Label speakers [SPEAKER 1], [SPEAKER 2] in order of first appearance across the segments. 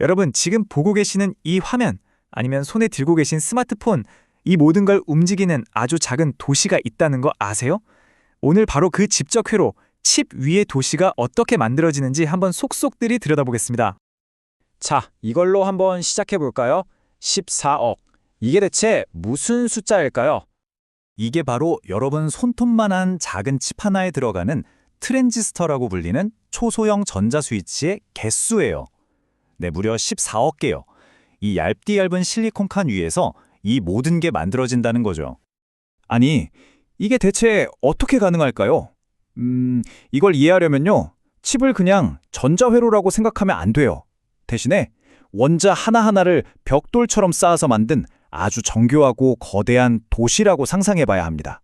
[SPEAKER 1] 여러분, 지금 보고 계시는 이 화면, 아니면 손에 들고 계신 스마트폰, 이 모든 걸 움직이는 아주 작은 도시가 있다는 거 아세요? 오늘 바로 그 집적회로 칩 위의 도시가 어떻게 만들어지는지 한번 속속들이 들여다보겠습니다.
[SPEAKER 2] 자, 이걸로 한번 시작해 볼까요? 14억. 이게 대체 무슨 숫자일까요?
[SPEAKER 3] 이게 바로 여러분 손톱만한 작은 칩 하나에 들어가는 트랜지스터라고 불리는 초소형 전자 스위치의 개수예요. 네, 무려 14억 개요. 이 얇디 얇은 실리콘 칸 위에서 이 모든 게 만들어진다는 거죠. 아니, 이게 대체 어떻게 가능할까요? 음, 이걸 이해하려면요. 칩을 그냥 전자회로라고 생각하면 안 돼요. 대신에 원자 하나하나를 벽돌처럼 쌓아서 만든 아주 정교하고 거대한 도시라고 상상해 봐야 합니다.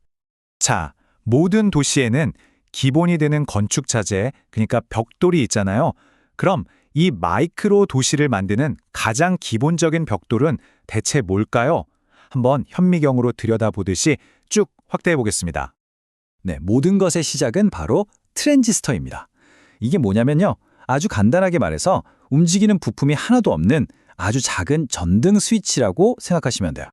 [SPEAKER 3] 자, 모든 도시에는 기본이 되는 건축 자재, 그러니까 벽돌이 있잖아요. 그럼 이 마이크로 도시를 만드는 가장 기본적인 벽돌은 대체 뭘까요? 한번 현미경으로 들여다보듯이 쭉 확대해 보겠습니다. 네, 모든 것의 시작은 바로 트랜지스터입니다. 이게 뭐냐면요. 아주 간단하게 말해서 움직이는 부품이 하나도 없는 아주 작은 전등 스위치라고 생각하시면 돼요.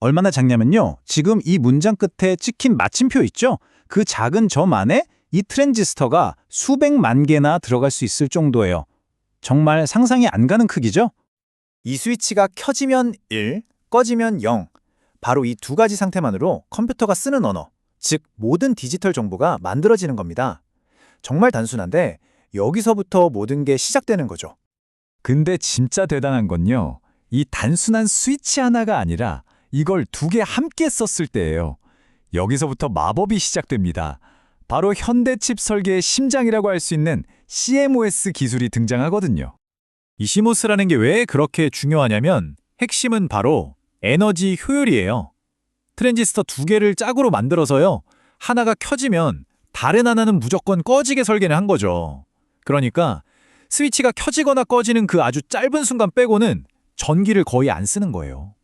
[SPEAKER 3] 얼마나 작냐면요. 지금 이 문장 끝에 찍힌 마침표 있죠? 그 작은 점 안에 이 트랜지스터가 수백만 개나 들어갈 수 있을 정도예요. 정말 상상이 안 가는 크기죠? 이 스위치가 켜지면 1, 꺼지면 0. 바로 이 두 가지 상태만으로 컴퓨터가 쓰는 언어, 즉 모든 디지털 정보가 만들어지는 겁니다. 정말 단순한데 여기서부터 모든 게 시작되는 거죠. 근데 진짜 대단한 건요. 이 단순한 스위치 하나가 아니라 이걸 두 개 함께 썼을 때예요. 여기서부터 마법이 시작됩니다. 바로 현대칩 설계의 심장이라고 할 수 있는 CMOS 기술이 등장하거든요. 이 CMOS라는 게 왜 그렇게 중요하냐면 핵심은 바로 에너지 효율이에요. 트랜지스터 두 개를 짝으로 만들어서요. 하나가 켜지면 다른 하나는 무조건 꺼지게 설계를 한 거죠. 그러니까 스위치가 켜지거나 꺼지는 그 아주 짧은 순간 빼고는 전기를 거의 안 쓰는 거예요.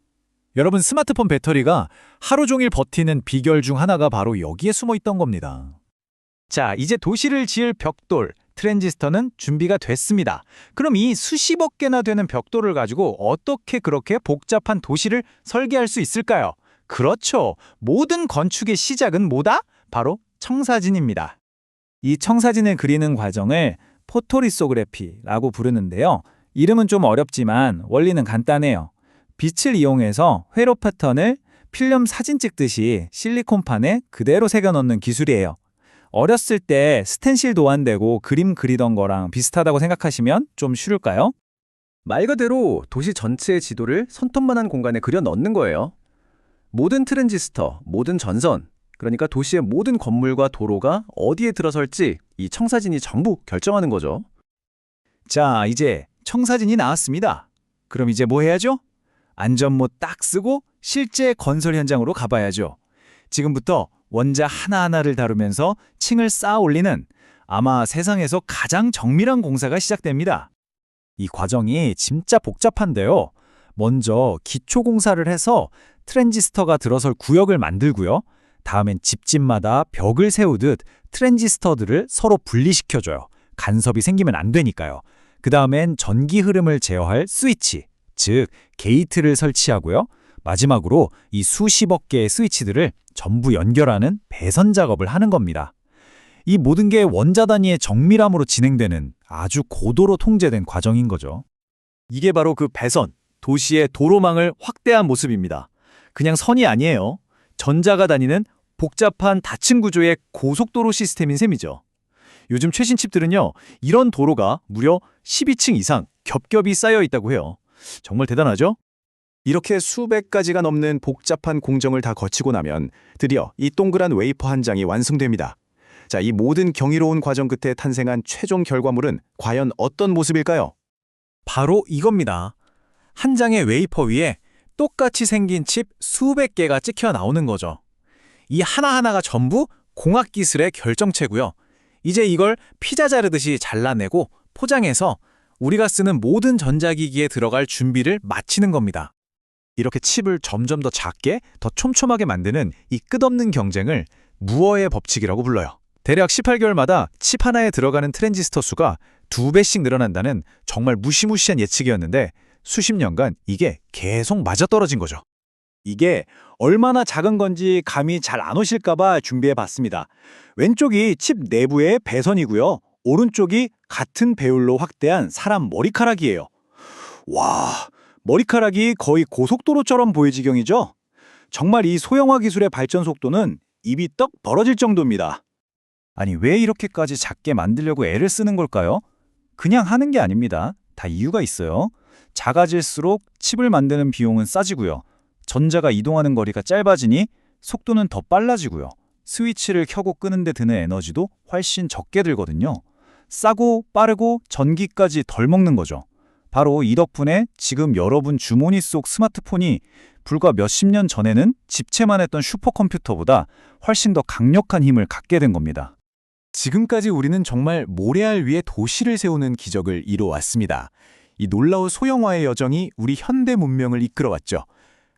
[SPEAKER 3] 여러분 스마트폰 배터리가 하루 종일 버티는 비결 중 하나가 바로 여기에 숨어 있던 겁니다.
[SPEAKER 1] 자, 이제 도시를 지을 벽돌, 트랜지스터는 준비가 됐습니다. 그럼 이 수십억 개나 되는 벽돌을 가지고 어떻게 그렇게 복잡한 도시를 설계할 수 있을까요? 그렇죠. 모든 건축의 시작은 뭐다? 바로 청사진입니다. 이 청사진을 그리는 과정을 포토리소그래피라고 부르는데요. 이름은 좀 어렵지만 원리는 간단해요. 빛을 이용해서 회로 패턴을 필름 사진 찍듯이 실리콘판에 그대로 새겨 넣는 기술이에요. 어렸을 때 스텐실 도안되고 그림 그리던 거랑 비슷하다고 생각하시면 좀 쉬울까요?
[SPEAKER 4] 말 그대로 도시 전체의 지도를 손톱만한 공간에 그려 넣는 거예요. 모든 트랜지스터, 모든 전선, 그러니까 도시의 모든 건물과 도로가 어디에 들어설지 이 청사진이 전부 결정하는 거죠.
[SPEAKER 1] 자, 이제 청사진이 나왔습니다. 그럼 이제 뭐 해야죠? 안전모 딱 쓰고 실제 건설 현장으로 가봐야죠. 지금부터 원자 하나하나를 다루면서 층을 쌓아 올리는 아마 세상에서 가장 정밀한 공사가 시작됩니다.
[SPEAKER 3] 이 과정이 진짜 복잡한데요. 먼저 기초 공사를 해서 트랜지스터가 들어설 구역을 만들고요. 다음엔 집집마다 벽을 세우듯 트랜지스터들을 서로 분리시켜줘요. 간섭이 생기면 안 되니까요. 그 다음엔 전기 흐름을 제어할 스위치, 즉 게이트를 설치하고요. 마지막으로 이 수십억 개의 스위치들을 전부 연결하는 배선 작업을 하는 겁니다. 이 모든 게 원자 단위의 정밀함으로 진행되는 아주 고도로 통제된 과정인 거죠.
[SPEAKER 4] 이게 바로 그 배선, 도시의 도로망을 확대한 모습입니다. 그냥 선이 아니에요. 전자가 다니는 복잡한 다층 구조의 고속도로 시스템인 셈이죠. 요즘 최신 칩들은요, 이런 도로가 무려 12층 이상 겹겹이 쌓여 있다고 해요. 정말 대단하죠? 이렇게 수백 가지가 넘는 복잡한 공정을 다 거치고 나면 드디어 이 동그란 웨이퍼 한 장이 완성됩니다. 자, 이 모든 경이로운 과정 끝에 탄생한 최종 결과물은 과연 어떤 모습일까요?
[SPEAKER 1] 바로 이겁니다. 한 장의 웨이퍼 위에 똑같이 생긴 칩 수백 개가 찍혀 나오는 거죠. 이 하나하나가 전부 공학 기술의 결정체고요. 이제 이걸 피자 자르듯이 잘라내고 포장해서 우리가 쓰는 모든 전자기기에 들어갈 준비를 마치는 겁니다. 이렇게 칩을 점점 더 작게, 더 촘촘하게 만드는 이 끝없는 경쟁을 무어의 법칙이라고 불러요. 대략 18개월마다 칩 하나에 들어가는 트랜지스터 수가
[SPEAKER 3] 두 배씩 늘어난다는 정말 무시무시한 예측이었는데 수십 년간 이게 계속 맞아떨어진 거죠.
[SPEAKER 1] 이게 얼마나 작은 건지 감이 잘 안 오실까봐 준비해 봤습니다. 왼쪽이 칩 내부의 배선이고요. 오른쪽이 같은 배율로 확대한 사람 머리카락이에요. 와, 머리카락이 거의 고속도로처럼 보일 지경이죠? 정말 이 소형화 기술의 발전 속도는 입이 떡 벌어질 정도입니다.
[SPEAKER 3] 아니 왜 이렇게까지 작게 만들려고 애를 쓰는 걸까요? 그냥 하는 게 아닙니다. 다 이유가 있어요. 작아질수록 칩을 만드는 비용은 싸지고요. 전자가 이동하는 거리가 짧아지니 속도는 더 빨라지고요. 스위치를 켜고 끄는 데 드는 에너지도 훨씬 적게 들거든요. 싸고 빠르고 전기까지 덜 먹는 거죠. 바로 이 덕분에 지금 여러분 주머니 속 스마트폰이 불과 몇십 년 전에는 집채만 했던 슈퍼컴퓨터보다 훨씬 더 강력한 힘을 갖게 된 겁니다.
[SPEAKER 5] 지금까지 우리는 정말 모래알 위에 도시를 세우는 기적을 이뤄왔습니다. 이 놀라운 소형화의 여정이 우리 현대 문명을 이끌어왔죠.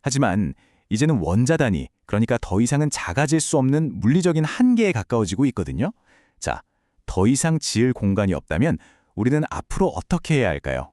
[SPEAKER 5] 하지만 이제는 원자단위, 그러니까 더 이상은 작아질 수 없는 물리적인 한계에 가까워지고 있거든요. 자, 더 이상 지을 공간이 없다면 우리는 앞으로 어떻게 해야 할까요?